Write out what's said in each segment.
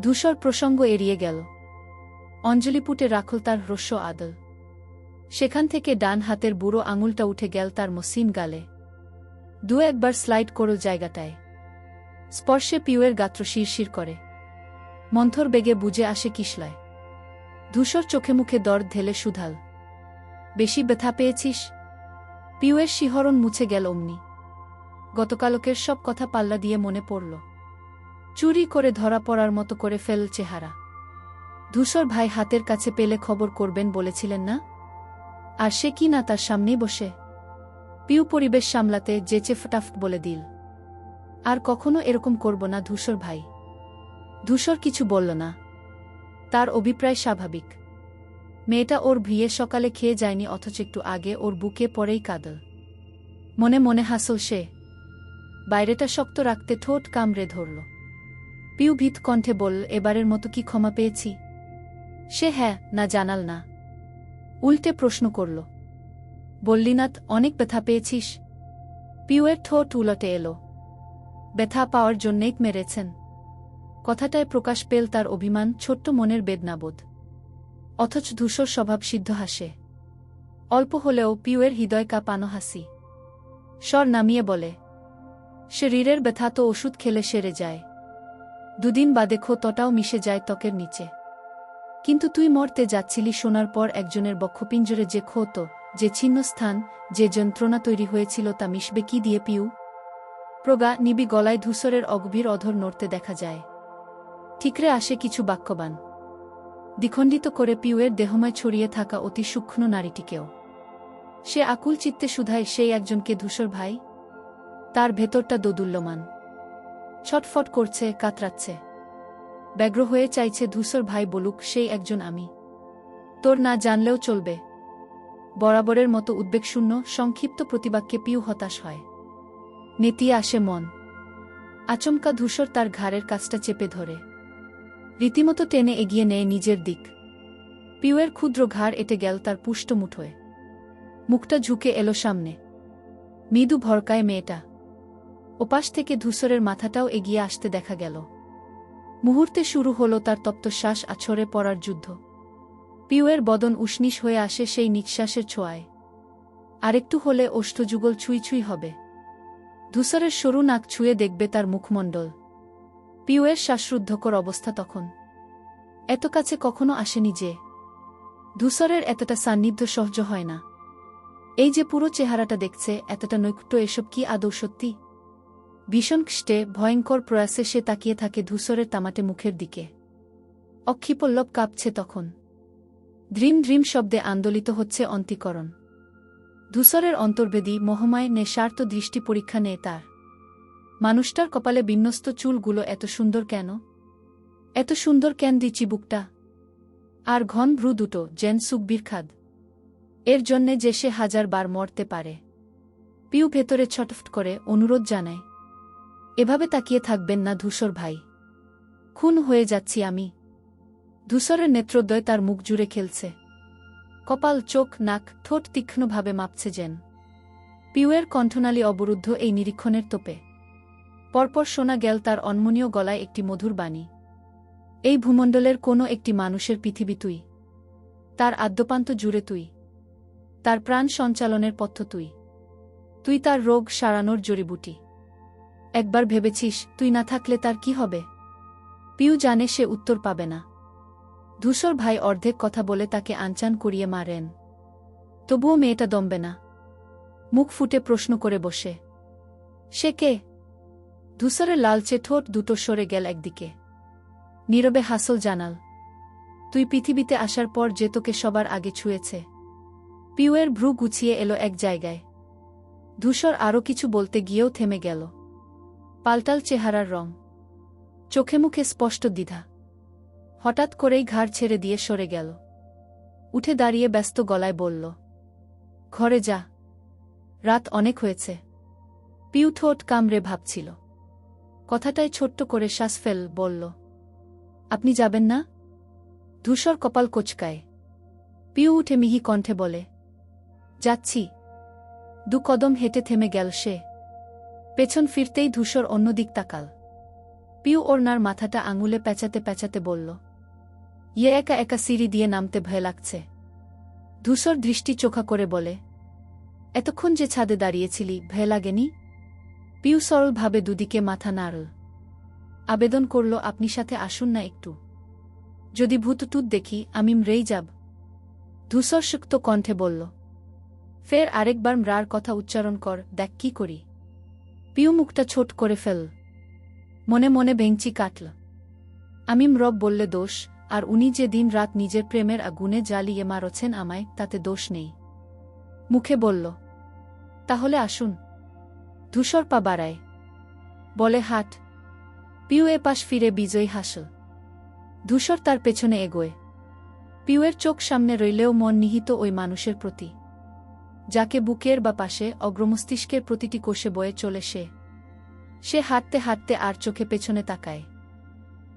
ধূসর প্রসঙ্গ এড়িয়ে গেল। অঞ্জলিপুটে রাখল তার হ্রস্ব আদল। সেখান থেকে ডান হাতের বুড়ো আঙুলটা উঠে গেল তার মসিন গালে। দু একবার স্লাইড করল জায়গাটায়। স্পর্শে পিউয়ের গাত্র শিরশির করে। মন্থর বেগে বুঝে আসে কিসলায়। ধূসর চোখে মুখে দর ঢেলে সুধাল। বেশি ব্যথা পেয়েছিস? পিউয়ের শিহরণ মুছে গেল অমনি। গতকালকের সব কথা পাল্লা দিয়ে মনে পড়ল। চুরি করে ধরা পড়ার মতো করে ফেল চেহারা। ধূসর ভাই হাতের কাছে পেলে খবর করবেন বলেছিলেন না? আর সে কি না তার সামনেই বসে? পিউ পরিবেশ সামলাতে জেচে ফটাফট বলে দিল, আর কখনো এরকম করব না ধূসর ভাই। ধূসর কিছু বলল না। তার অভিপ্রায় স্বাভাবিক। মেয়েটা ওর ভিয়ে সকালে খেয়ে যায়নি অথচ একটু আগে ওর বুকে পরেই কাদল। মনে মনে হাসল সে। বাইরেটা শক্ত রাখতে ঠোঁট কামড়ে ধরল। পিউ ভীত কণ্ঠে বলল এবারের মতো কি ক্ষমা পেয়েছি? সে হ্যাঁ না জানাল না। উল্টে প্রশ্ন করল, বল্লিনাথ, অনেক ব্যথা পেয়েছিস? পিউয়ের ঠোঁট উলটে এলো। ব্যথা পাওয়ার জন্যেই মেরেছেন। কথাটায় প্রকাশ পেল তার অভিমান, ছোট্ট মনের বেদনাবোধ। অথচ ধূসর স্বভাব সিদ্ধ হাসে। অল্প হলেও পিউয়ের হৃদয় কাঁপানো হাসি। স্বর নামিয়ে বলে, শরীরের ব্যথা তো ওষুধ খেলে সেরে যায়। দুদিন বাদে ক্ষতটাও মিশে যায় ত্বকের নিচে। কিন্তু তুই মরতে যাচ্ছিলি শোনার পর একজনের বক্ষপিঞ্জরে যে ক্ষত যে ছিন্ন স্থান যে যন্ত্রণা তৈরি হয়েছিল তা মিশবে কি দিয়ে পিউ? প্রগা নিবি গলায় ধূসরের অগভীর অধর নড়তে দেখা যায়। ঠিকরে আসে কিছু বাক্যবান। দ্বিখণ্ডিত করে পিউয়ের দেহময় ছড়িয়ে থাকা অতি সূক্ষ্ম নারীটিকেও। সে আকুল চিত্তে শুধায় সেই একজনকে ধূসর ভাই? তার ভেতরটা দোদুল্যমান। ছটফট করছে, কাতরাচ্ছে। ব্যগ্র হয়ে চাইছে ধূসর ভাই বলুক, সেই একজন আমি। তোর না জানলেও চলবে। বরাবরের মতো উদ্বেগশূন্য সংক্ষিপ্ত প্রতিবাক্যে পিউ হতাশ হয়। নেতিয়ে আসে মন। আচমকা ধূসর তার ঘাড়ের কাজটা চেপে ধরে। রীতিমতো টেনে এগিয়ে নেয় নিজের দিক। পিউয়ের ক্ষুদ্র ঘাড় এটে গেল তার পুষ্ট মুঠোয়। মুখটা ঝুঁকে এলো সামনে। মৃদু ভরকায় মেয়েটা। ওপাশ থেকে ধূসরের মাথাটাও এগিয়ে আসতে দেখা গেল। মুহূর্তে শুরু হল তার তপ্তশ্বাস আছড়ে পড়ার যুদ্ধ। পিউয়ের বদন উষ্ণিস হয়ে আসে সেই নিঃশ্বাসের ছোঁয়ায়। আরেকটু হলে ওষ্ঠযুগল ছুঁই ছুঁই হবে। ধূসরের সরু নাক ছুঁয়ে দেখবে তার মুখমণ্ডল। পিউয়ের শ্বাসরুদ্ধকর অবস্থা তখন। এত কাছে কখনো আসেনি যে, ধূসরের এতটা সান্নিধ্য সহ্য হয় না। এই যে পুরো চেহারাটা দেখছে, এতটা নৈকট্য এসব কি আদৌ সত্যি? ভীষণ খ্ষ্টে ভয়ঙ্কর প্রয়াসে সে তাকিয়ে থাকে ধূসরের তামাটে মুখের দিকে। অক্ষিপল্লব কাঁপছে তখন। দ্রিম দ্রিম শব্দে আন্দোলিত হচ্ছে অন্তিকরণ। ধূসরের অন্তর্বেদী মহমায় নেশার্ত দৃষ্টি পরীক্ষা নেয় তার। মানুষটার কপালে বিন্যস্ত চুলগুলো এত সুন্দর কেন? এত সুন্দর কেন দিচি বুকটা? আর ঘন ভ্রু দুটো জেন সুকবির খাদ এর জন্যে যে সে হাজার বার মরতে পারে। পিউ ভেতরে ছটফট করে অনুরোধ জানায়। এভাবে তাকিয়ে থাকবেন না ধূসর ভাই। খুন হয়ে যাচ্ছি আমি। ধূসরের নেত্রদ্বয় তার মুখ জুড়ে খেলছে। কপাল, চোখ, নাক, ঠোঁট তীক্ষ্ণভাবে মাপছে যেন। পিউয়ের কণ্ঠনালী অবরুদ্ধ এই নিরীক্ষণের তোপে। পরপর শোনা গেল তার অন্মনীয় গলায় একটি মধুর বাণী। এই ভূমণ্ডলের কোনো একটি মানুষের পৃথিবী তুই। তার আদ্যপান্ত জুড়ে তুই। তার প্রাণ সঞ্চালনের পথ্য তুই। তুই তার রোগ সারানোর জড়িবুটি। একবার ভেবেছিস তুই না থাকলে তার কি হবে? পিউ জানে সে উত্তর পাবে না। ধূসর ভাই অর্ধেক কথা বলে তাকে আনচান করিয়ে মারেন। তবুও মেয়েটা দমবে না। মুখ ফুটে প্রশ্ন করে বসে। সে কে? ধূসরের লালচে ঠোঁট দুটো সরে গেল একদিকে। নীরবে হাসল জানাল, তুই পৃথিবীতে আসার পর যে তোকে সবার আগে ছুঁয়েছে। পিউয়ের ভ্রু গুছিয়ে এলো এক জায়গায়। ধূসর আরও কিছু বলতে গিয়েও থেমে গেল। পাল্টাল চেহারার রং। চোখে মুখে স্পষ্ট দ্বিধা। হঠাৎ করেই ঘাড় ছেড়ে দিয়ে সরে গেল। উঠে দাঁড়িয়ে ব্যস্ত গলায় বলল, ঘরে যা। রাত অনেক হয়েছে। পিউ ঠোঁট কামড়ে ভাবছিল। কথাটায় ছোট্ট করে শ্বাস ফেল বলল, আপনি যাবেন না? ধূসর কপাল কোচকায়। পিউ উঠে মিহি কণ্ঠে বলে, যাচ্ছি। দু কদম হেঁটে থেমে গেল সে। পেছন ফিরতেই ধূসর অন্যদিক তাকাল। পিউ ওরনার মাথাটা আঙুলে পেঁচাতে পেঁচাতে বলল ইয়ে একা একা সিঁড়ি দিয়ে নামতে ভয় লাগছে। ধূসর দৃষ্টি চোখা করে বলে, এতক্ষণ যে ছাদে দাঁড়িয়েছিলি, ভয় লাগেনি? পিউ সরলভাবে দুদিকে মাথা নাড়ল। আবেদন করল, আপনি সাথে আসুন না একটু। যদি ভূতটুত দেখি, আমি মরেই যাব। ধূসর সুক্ত কণ্ঠে বলল, ফের আরেকবার ম্রার কথা উচ্চারণ কর, দেখ কি করি। পিউ মুখটা ছোট করে ফেল। মনে মনে ভেঙচি কাটল। আমি রব বললে, দোষ, আর উনি যে দিন রাত নিজের প্রেমের আগুনে জ্বালিয়ে মারছেন আমায়, তাতে দোষ নেই। মুখে বলল, তাহলে আসুন। ধূসর পা বাড়ায়। বলে, হাট। পিউ এ পাশ ফিরে বিজয়ী হাসল। ধূসর তার পেছনে এগোয়। পিউয়ের চোখ সামনে রইলেও মন নিহিত ওই মানুষের প্রতি। যাকে বুকের বা পাশে অগ্রমস্তিষ্কের প্রতিটি কোষে বয়ে চলে সে। সে হাঁটতে হাঁটতে আর চোখে পেছনে তাকায়।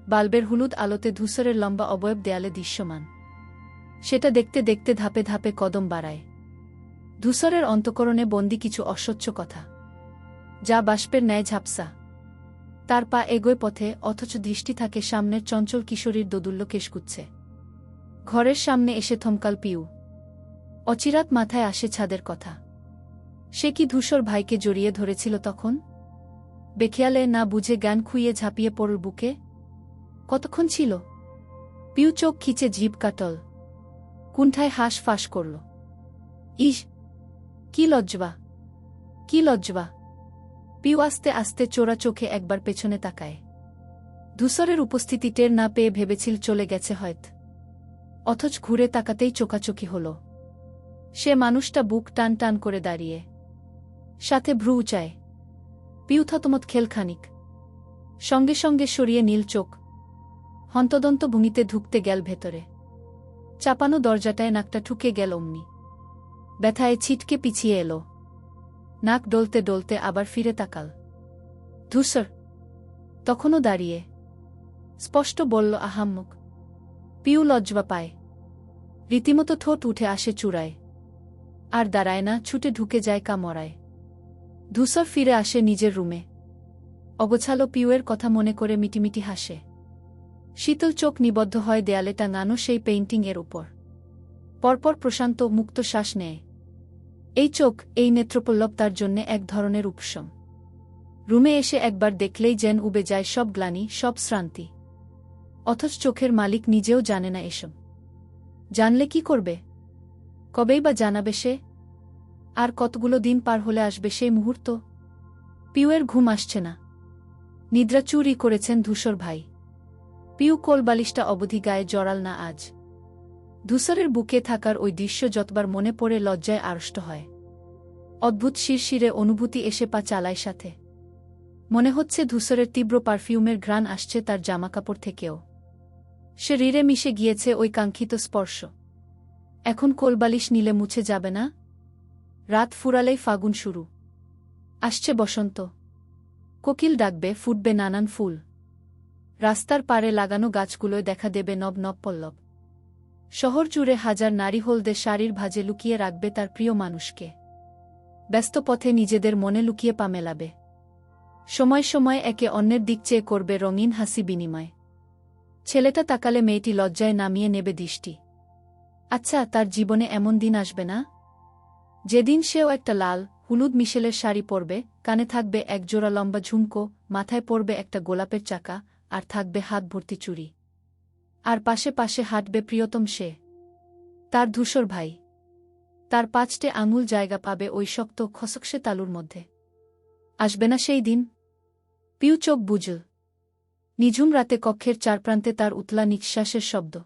বাল্বের হলুদ আলোতে ধূসরের লম্বা অবয়ব দেয়ালে দৃশ্যমান। সেটা দেখতে দেখতে ধাপে ধাপে কদম বাড়ায়। ধূসরের অন্তকরণে বন্দি কিছু অস্বচ্ছ কথা। যা বাষ্পের ন্যায় ঝাপসা। তার পা এগোয় পথে, অথচ দৃষ্টি থাকে সামনের চঞ্চল কিশোরীর দোদুল্য কেশকুচ্ছে ঘরের সামনে এসে থমকাল পিউ। অচিরাত মাথায় আসে ছাদের কথা। সে কি ধূসর ভাইকে জড়িয়ে ধরেছিল তখন? বেখেয়ালে না বুঝে জ্ঞান খুইয়ে ঝাঁপিয়ে পড়ল বুকে? কতক্ষণ ছিল? পিউ চোখ খিচে জিভ কাটল। কুণ্ঠায় হাঁস ফাঁস করল। ইস, কি লজ্জবা কি লজ্জবা পিউ আস্তে আস্তে চোরা চোখে একবার পেছনে তাকায়। ধূসরের উপস্থিতি টের না পেয়ে ভেবেছিল চলে গেছে হয়ত। অথচ ঘুরে তাকাতেই চোকাচোকি হল। সে মানুষটা বুক টান টান করে দাঁড়িয়ে। সাথে ভ্রু উচায় পিউ থতমত খেলখানিক। সঙ্গে সঙ্গে সরিয়ে নীল চোখ। হন্তদন্ত ভূমিতে ঢুকতে গেল ভেতরে। চাপানো দরজাটায় নাকটা ঠুকে গেল অমনি। ব্যথায় ছিটকে পিছিয়ে এলো। নাক ডলতে ডলতে আবার ফিরে তাকাল। ধূসর তখনও দাঁড়িয়ে। স্পষ্ট বলল, আহাম্মুক। পিউ লজ্জবা পায়। রীতিমতো ঠোঁট উঠে আসে চূড়ায়। আর দাঁড়ায় না, ছুটে ঢুকে যায় কামরায়। ধূসর ফিরে আসে নিজের রুমে। অগোছালো পিউয়ের কথা মনে করে মিটিমিটি হাসে। শীতল চোখ নিবদ্ধ হয় দেয়ালে টাঙানো সেই পেইন্টিং এর উপর। পরপর প্রশান্ত মুক্ত শ্বাস নেয়। এই চোখ, এই নেত্রপল্লব তার জন্যে এক ধরনের উপশম। রুমে এসে একবার দেখলেই যেন উবে যায় সব গ্লানি, সব শ্রান্তি। অথচ চোখের মালিক নিজেও জানে না এসব। জানলে কি করবে? কবেই বা জানাবে সে? আর কতগুলো দিন পার হলে আসবে সেই মুহূর্ত? পিউয়ের ঘুম আসছে না। নিদ্রা চুরি করেছেন ধূসর ভাই। পিউ কোল কোলবালিশটা অবধি গায়ে জড়াল না আজ। ধূসরের বুকে থাকার ওই দৃশ্য যতবার মনে পড়ে লজ্জায় আড়ষ্ট হয়। অদ্ভুত শিরশিরে অনুভূতি এসে পা চালায় সাথে। মনে হচ্ছে ধূসরের তীব্র পারফিউমের ঘ্রাণ আসছে তার জামাকাপড় থেকেও। সে রিরে মিশে গিয়েছে ওই কাঙ্ক্ষিত স্পর্শ। এখন কোলবালিশ নিলে মুছে যাবে না? রাত ফুরালেই ফাগুন শুরু। আসছে বসন্ত। কোকিল ডাকবে, ফুটবে নানান ফুল। রাস্তার পারে লাগানো গাছগুলোয় দেখা দেবে নব নব পল্লব। শহর জুড়ে হাজার নারী হলদে শাড়ির ভাজে লুকিয়ে রাখবে তার প্রিয় মানুষকে। ব্যস্ত পথে নিজেদের মনে লুকিয়ে পা মেলাবে। সময় সময় একে অন্যের দিক চেয়ে করবে রঙিন হাসি বিনিময়। ছেলেটা তাকালে মেয়েটি লজ্জায় নামিয়ে নেবে দৃষ্টি। আচ্ছা তার জীবনে এমন দিন আসবে না? যেদিন সেও একটা লাল, হলুদ মিশেলের শাড়ি পরবে, কানে থাকবে এক জোড়া লম্বা ঝুমকো, মাথায় পরবে একটা গোলাপের চাকা, আর থাকবে হাত ভর্তি চুরি আর পাশে পাশে হাঁটবে প্রিয়তম সে। তার ধূসর ভাই। তার পাঁচটে আঙুল জায়গা পাবে ওই শক্ত খসকসে তালুর মধ্যে। আসবে না সেই দিন? পিউ চোখ বুঝল। নিঝুম রাতে কক্ষের চারপ্রান্তে তার উতলা নিঃশ্বাসের শব্দ।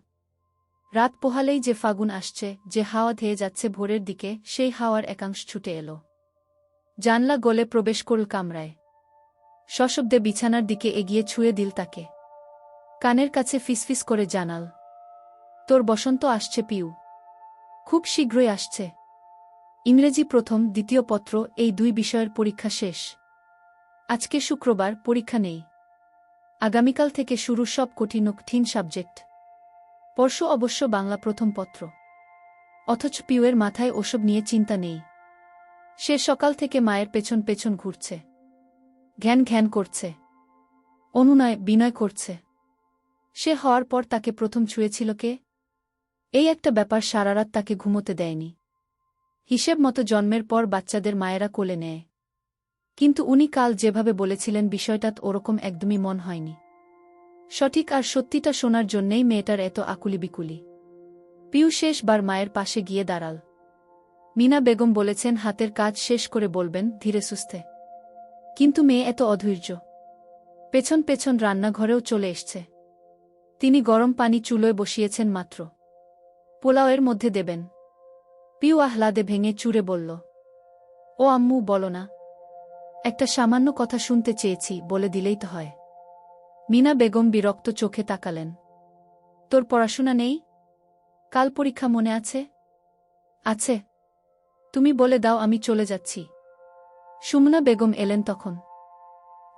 রাত পোহালেই যে ফাগুন আসছে, যে হাওয়া ধেয়ে যাচ্ছে ভোরের দিকে, সেই হাওয়ার একাংশ ছুটে এলো। জানলা গলে প্রবেশ করল কামরায়। সশব্দে বিছানার দিকে এগিয়ে ছুঁয়ে দিল তাকে। কানের কাছে ফিসফিস করে জানাল, তোর বসন্ত আসছে পিউ। খুব শীঘ্রই আসছে। ইংরেজি প্রথম, দ্বিতীয় পত্র, এই দুই বিষয়ের পরীক্ষা শেষ। আজকে শুক্রবার, পরীক্ষা নেই। আগামীকাল থেকে শুরু সব কঠিন কঠিন সাবজেক্ট। পরশু অবশ্য বাংলা প্রথম পত্র। অথচ পিউয়ের মাথায় ওসব নিয়ে চিন্তা নেই। সে সকাল থেকে মায়ের পেছন পেছন ঘুরছে। ঘ্যান ঘ্যান করছে। অনুনয়, বিনয় করছে। সে হওয়ার পর তাকে প্রথম ছুঁয়েছিল কে? এই একটা ব্যাপার সারারাত তাকে ঘুমোতে দেয়নি। হিসেব মতো জন্মের পর বাচ্চাদের মায়েরা কোলে নেয়। কিন্তু উনি কাল যেভাবে বলেছিলেন বিষয়টাত ওরকম একদমই মন হয়নি। সঠিক আর সত্যিটা শোনার জন্যেই মেয়েটার এত আকুলি বিকুলি পিউ শেষবার মায়ের পাশে গিয়ে দাঁড়াল। মিনা বেগম বলেছেন, হাতের কাজ শেষ করে বলবেন, ধীরে সুস্থে। কিন্তু মেয়ে এত অধৈর্য। পেছন পেছন রান্নাঘরেও চলে এসছে। তিনি গরম পানি চুলোয় বসিয়েছেন মাত্র। পোলাওয়ের মধ্যে দেবেন। পিউ আহ্লাদে ভেঙে চুরে বলল, ও আম্মু, বলো না। একটা সামান্য কথা শুনতে চেয়েছি, বলে দিলেই তো হয়। মিনা বেগম বিরক্ত চোখে তাকালেন। তোর পড়াশোনা নেই? কাল পরীক্ষা মনে আছে? আছে। তুমি বলে দাও আমি চলে যাচ্ছি। সুমনা বেগম এলেন তখন।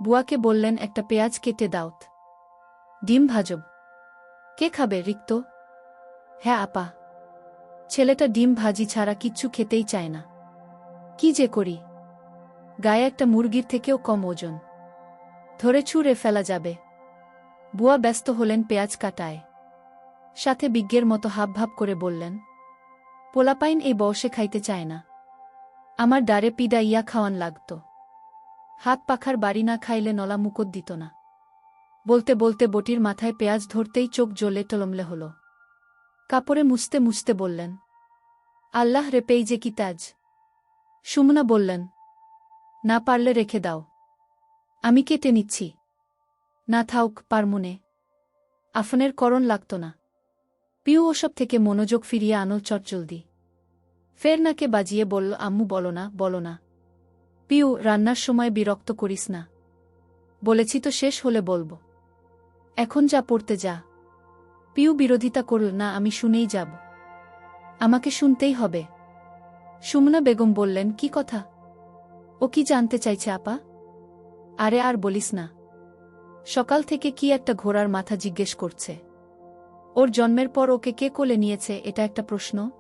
বুয়াকে বললেন, একটা পেঁয়াজ কেটে দাওত ডিম ভাজব। কে খাবে, রিক্ত? হ্যাঁ আপা। ছেলেটা ডিম ভাজি ছাড়া কিচ্ছু খেতেই চায় না। কি যে করি? গায়ে একটা মুরগির থেকেও কম ওজন। ধরে ছুঁড়ে ফেলা যাবে। বুয়া ব্যস্ত হলেন পেঁয়াজ কাটায়। সাথে বিজ্ঞের মতো হাবভাব করে বললেন, পোলাপাইন এই বয়সে খাইতে চায় না। আমার ডারে পিডা ইয়া খাওয়ান লাগত। হাত পাখার বাড়ি না খাইলে নলা মুকত দিত না। বলতে বলতে বটির মাথায় পেঁয়াজ ধরতেই চোখ জ্বলে টলমলে হল। কাপড়ে মুছতে মুছতে বললেন, আল্লাহ রে পেই যে কি তাজ। সুমনা বললেন, না পারলে রেখে দাও। আমি কেটে নিচ্ছি। না থাউক পারমুনে আফনের করণ লাগত না। পিউ ওসব থেকে মনোযোগ ফিরিয়ে আনল চটজলদি। ফের নাকে বাজিয়ে বলল, আম্মু, বলো না বলো না। পিউ, রান্নার সময় বিরক্ত করিস না। বলেছি তো শেষ হলে বলব। এখন যা পড়তে যা। পিউ বিরোধিতা করল, না, আমি শুনেই যাব। আমাকে শুনতেই হবে। সুমনা বেগম বললেন, কি কথা? ও কি জানতে চাইছে, আপা? আরে আর বলিস না। সকাল থেকে কি একটা ঘোড়ার মাথা জিজ্ঞেস করছে। ওর জন্মের পর ওকে কে কোলে নিয়েছে এটা একটা প্রশ্ন?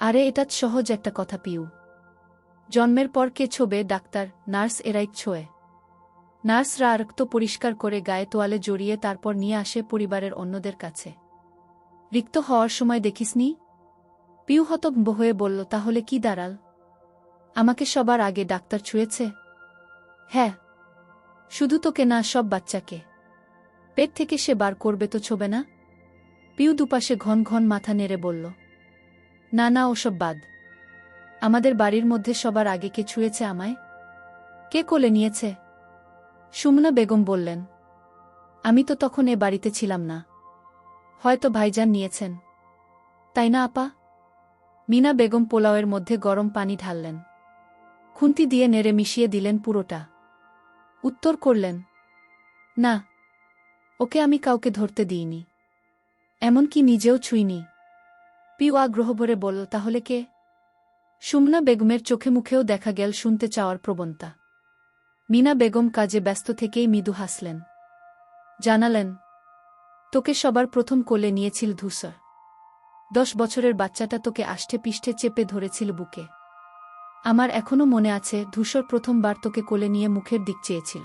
আরে এটা সহজ একটা কথা, পিউ। জন্মের পর কে ছোবে, ডাক্তার, নার্স এরাই ছোয়ে। নার্সরা রক্ত পরিষ্কার করে গায়ে তোয়ালে জড়িয়ে তারপর নিয়ে আসে পরিবারের অন্যদের কাছে। রিক্ত হওয়ার সময় দেখিসনি পিউ হতম্ব হয়ে বলল, তাহলে কি দাঁড়াল? আমাকে সবার আগে ডাক্তার ছুঁয়েছে? হ্যাঁ শুধু তোকে না, সব বাচ্চাকে। পেট থেকে সে বার করবে তো ছোবে না? পিউ দুপাশে ঘন ঘন মাথা নেড়ে বলল, না না, ওসব বাদ। আমাদের বাড়ির মধ্যে সবার আগে কে ছুঁয়েছে আমায়? কে কোলে নিয়েছে? সুমনা বেগম বললেন, আমি তো তখন এ বাড়িতে ছিলাম না। হয়তো ভাইজান নিয়েছেন। তাই না, আপা? মিনা বেগম পোলাওয়ের মধ্যে গরম পানি ঢাললেন। খুন্তি দিয়ে নেড়ে মিশিয়ে দিলেন পুরোটা। উত্তর করলেন, না, ওকে আমি কাউকে ধরতে দিইনি, এমনকি নিজেও ছুঁইনি। পিউ আগ্রহ ভরে বলল, তাহলে কে? সুমনা বেগমের চোখে মুখেও দেখা গেল শুনতে চাওয়ার প্রবণতা। মিনা বেগম কাজে ব্যস্ত থেকেই মৃদু হাসলেন, জানালেন, তোকে সবার প্রথম কোলে নিয়েছিল ধূসর। দশ বছরের বাচ্চাটা তোকে আষ্টে পিষ্টে চেপে ধরেছিল বুকে। আমার এখনও মনে আছে ধূসর প্রথমবার তোকে কোলে নিয়ে মুখের দিক চেয়েছিল।